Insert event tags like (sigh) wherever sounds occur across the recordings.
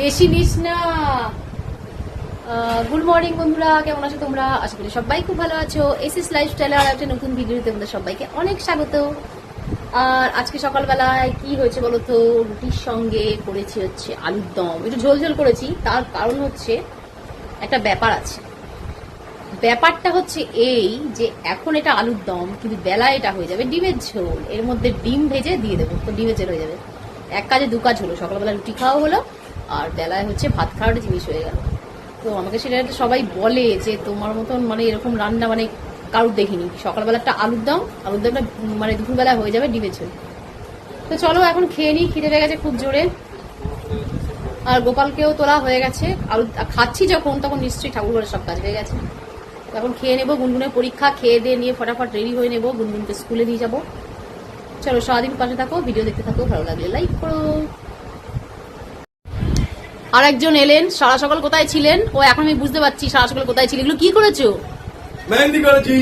বেশি নিস না। গুড মর্নিং বন্ধুরা, কেমন আছো তোমরা? আশা করি সবাই খুব ভালো আছো। এসএস লাইফস্টাইলে আর একটা নতুন ভিডিওতে তোমাদের সবাইকে অনেক স্বাগত। আর আজকে সকালবেলায় কি হয়েছে বলো তো? রুটির সঙ্গে করেছি হচ্ছে আলুর দম। একটু ঝোল ঝোল করেছি, তার কারণ হচ্ছে একটা ব্যাপার আছে। ব্যাপারটা হচ্ছে এই যে এখন এটা আলুর দম, কিন্তু বেলা এটা হয়ে যাবে ডিমের ঝোল। এর মধ্যে ডিম ভেজে দিয়ে দেবো, তো ডিমের ঝোল হয়ে যাবে। এক কাজে দু কাজ হলো। সকালবেলা রুটি খাওয়া হলো আর বেলায় হচ্ছে ভাত খাওয়ার জিনিস হয়ে গেল। তো আমাকে সেটা সবাই বলে যে তোমার মতন মানে এরকম রান্না মানে কারুর দেখিনি। সকালবেলা একটা আলুর দম, আলুর দমটা মানে দুপুরবেলা হয়ে যাবে ডিমের ঝোল। তো চলো এখন খেয়ে নিই, খিদে পেয়ে গেছে খুব জোরে। আর গোপালকেও তোলা হয়ে গেছে। আলু খাচ্ছি যখন, তখন নিশ্চয়ই ঠাকুর ঘরে সব কাজ হয়ে গেছে। এখন খেয়ে নেব, গুনগুনের পরীক্ষা, খেয়ে দিয়ে নিয়ে ফটাফট রেডি হয়ে নেব, গুনগুনকে স্কুলে দিয়ে যাব। চলো সারাদিন পাশে থাকো, ভিডিও দেখতে থাকো, ভালো লাগলে লাইক করো। আর একজন এলেন সারা সকাল কোথায় ছিলেন? ও এখন আমি বুঝতে পারছি সারা সকাল কোথায় ছিলেন। এগুলো কি করেছ? মেহেন্দি করেছি।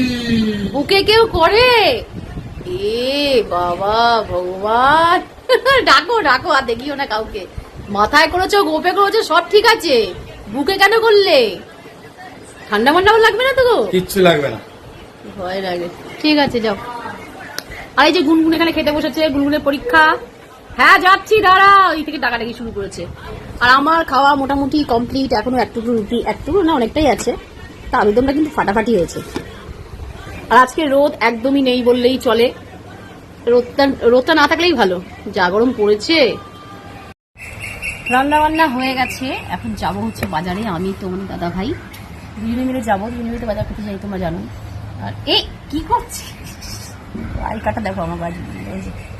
বুকে কেউ করে? এ বাবা ভগবান। (laughs) ডাকো ডাকো আর দেখিও না কাউকে। মাথায় করেছ গোপে করেছ সব ঠিক আছে। বুকে কেন করলে? ঠান্ডা মান্ডা লাগবে না তো কিচ্ছু লাগবে না। ভয় লাগে। ঠিক আছে যাও। আর এই যে গুনগুন এখানে খেতে বসেছে গুনগুনের পরীক্ষা। হ্যাঁ যাচ্ছি, দাঁড়া। ওই থেকে ডাকাডাকি শুরু করেছে। আর আমার খাওয়া মোটামুটি কমপ্লিট এখনও একটুকু রুটি, একটুকু না, অনেকটাই আছে। তা আলুদমটা কিন্তু ফাটাফাটি হয়েছে। আর আজকে রোদ একদমই নেই বললেই চলে। রোদটা রোদটা না থাকলেই ভালো। যা গরম পড়েছে। রান্না বান্না হয়ে গেছে। এখন যাব হচ্ছে বাজারে। আমি, তোমার দাদা ভাই দুজনে মিলে যাব। দুজনে মিলে বাজার করতে যাই, তোমরা জানো। আর এ, কি করছে আই কাটা দেখো আমার বাড়ি।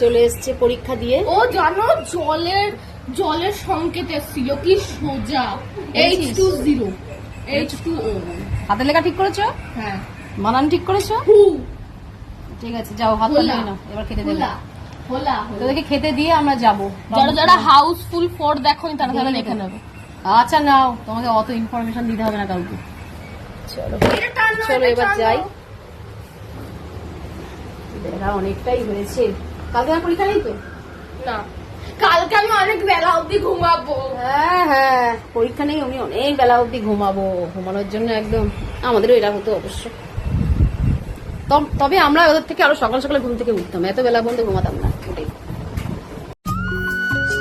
চলে এসছে পরীক্ষা দিয়ে। ও জানো জলের জলের সংকেত এসেছিল। কি সোজা। H two zero H two O হাতে লেখা ঠিক করেছ? হ্যাঁ। বানান ঠিক করেছ? ঠিক আছে যাও হাত হোলা। না এবার খেতে তোদেরকে খেতে দিয়ে আমরা যাব। যারা যারা হাউসফুল ফোর দেখো তারা তারা লিখে নেবে। আচ্ছা নাও তোমাকে অত ইনফরমেশন দিতে হবে না কাউকে। চলো। চলো এবার যাই। অনেকটাই হয়েছে। কালকে আর পরীক্ষা নেই তো না। কালকে আমি অনেক বেলা অবধি ঘুমাবো। হ্যাঁ হ্যাঁ। পরীক্ষা নেই আমি অনেক বেলা অবধি ঘুমাবো। ঘুমানোর জন্য একদম আমাদেরও এটা হতো অবশ্য। তবে আমরা ওদের থেকে আরও সকাল সকালে ঘুম থেকে উঠতাম। এত বেলা পর্যন্ত ঘুমাতাম না ওটাই।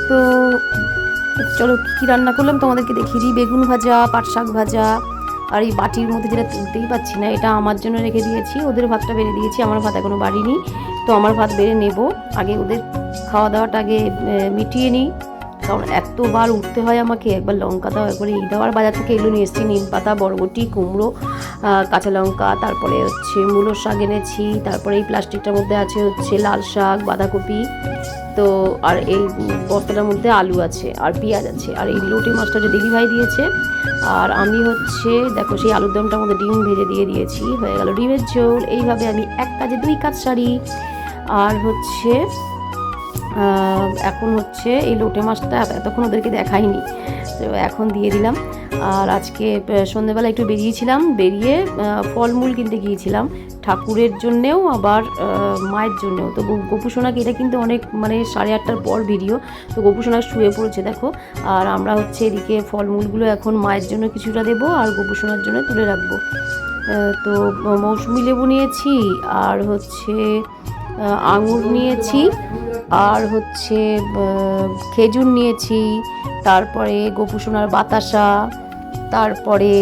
তো চলো কি কি রান্না করলাম? তোমাদেরকে দেখিয়ে দিই। বেগুন ভাজা পাট শাক ভাজা আর এই বাটির মধ্যে যেটা তুলতেই পাচ্ছি না এটা আমার জন্য রেখে দিয়েছি। ওদের ভাতটা বেড়ে দিয়েছি আমার ভাত এখনও বাড়িনি। তো আমার ভাত বেড়ে নেব। আগে ওদের খাওয়া দাওয়াটা আগে মিটিয়ে নিই। কারণ এতবার উঠতে হয় আমাকে, একবার লঙ্কা দাও, একবার এই দাও। আর বাজার থেকে এগুলো নিয়ে এসেছি, নিম পাতা, বরবটি, কুমড়ো কাঁচা লঙ্কা, তারপরে হচ্ছে মূলো শাক এনেছি, তারপরে এই প্লাস্টিকটার মধ্যে আছে হচ্ছে লাল শাক, বাঁধাকপি। তো আর এই বস্তাটার মধ্যে আলু আছে, আর পেঁয়াজ আছে, আর এই লোটে মাছটা যে ভাই দিয়েছে। আর আমি হচ্ছে, দেখো সেই আলুর দমটার মধ্যে ডিম ভেজে দিয়ে দিয়েছি, হয়ে গেল ডিমের ঝোল। এইভাবে আমি এক কাজে দুই কাজ সারি আর হচ্ছে এখন হচ্ছে এই লোটে মাছটা এতক্ষণ ওদেরকে দেখাইনি। তো এখন দিয়ে দিলাম। আর আজকে আহ, সন্ধেবেলা একটু বেরিয়েছিলাম বেরিয়ে ফলমূল কিনতে গিয়েছিলাম। ঠাকুরের জন্যেও আবার মায়ের জন্যেও। তো গোপুসোনাকে এটা কিন্তু অনেক মানে সাড়ে আটটার পর ভিডিও। তো গোপুসোনা শুয়ে পড়েছে দেখো। আর আমরা হচ্ছে এদিকে ফলমূলগুলো এখন মায়ের জন্য কিছুটা দেবো আর গোপুসোনার জন্য তুলে রাখব। তো মৌসুমি লেবু নিয়েছি। আর হচ্ছে আঙুর নিয়েছি, আর হচ্ছে খেজুর নিয়েছি, তারপরে গোপুসোনার বাতাসা, তারপরে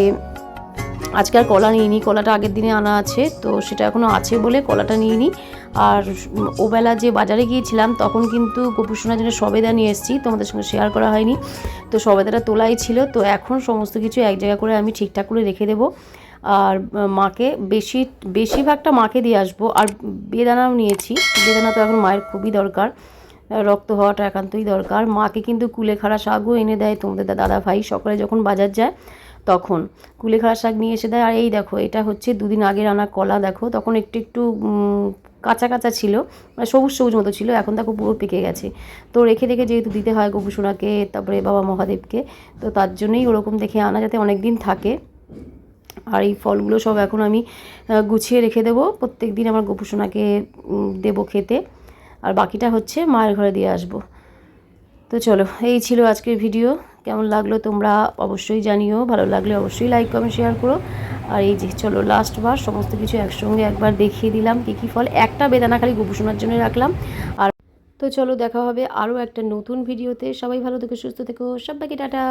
আজকে আর কলা নিইনি, কলাটা আগের দিনে আনা আছে, তো সেটা এখনও আছে বলে কলাটা নিইনি। আর ওবেলা যে বাজারে গিয়েছিলাম, তখন কিন্তু গোপুসোনার জন্য সবেদা নিয়ে এসেছি, তোমাদের সঙ্গে শেয়ার করা হয়নি। তো সবেদাটা তোলাই ছিল, তো এখন সমস্ত কিছু এক জায়গা করে আমি ঠিকঠাক করে রেখে দেবো। আর মাকে বেশি, বেশিরভাগটা মাকে দিয়ে আসব। আর বেদানাও নিয়েছি। বেদানা তো এখন মায়ের খুবই দরকার। রক্ত হওয়াটা একান্তই দরকার। মাকে কিন্তু কুলেখাড়া শাকও এনে দেয় তোমাদের দাদা ভাই। সকালে যখন বাজার যায়, তখন কুলেখাড়া শাক নিয়ে এসে দেয়। আর এই দেখো, এটা হচ্ছে দুদিন আগের আনা কলা, দেখো। তখন একটু একটু কাঁচা কাঁচা ছিল। মানে সবুজ সবুজ মতো ছিল। এখন দেখো পুরো পেকে গেছে। তো রেখে রেখে যেহেতু দিতে হয় গোপুসোনাকে, তারপরে বাবা মহাদেবকে, তো তার জন্যই ওরকম দেখে আনা যাতে অনেক দিন থাকে। আর এই ফলগুলো সব এখন আমি গুছিয়ে রেখে দেবো। প্রত্যেক দিন আমার গোপুসোনাকে দেবো খেতে। আর বাকিটা হচ্ছে মায়ের ঘরে দিয়ে আসব। তো চলো, এই ছিল আজকের ভিডিও। কেমন লাগল তোমরা অবশ্যই জানিও। ভালো লাগলে অবশ্যই লাইক কমেন্ট শেয়ার করো। আর এই যে, চলো লাস্ট বার সমস্ত কিছু একসঙ্গে একবার দেখিয়ে দিলাম কী কী ফল। একটা বেদানা খালি গোপুসোনার জন্য রাখলাম। আর তো চলো, দেখা হবে আরও একটা নতুন ভিডিওতে। সবাই ভালো থেকো, সুস্থ থেকো। সবাইকে টাটা।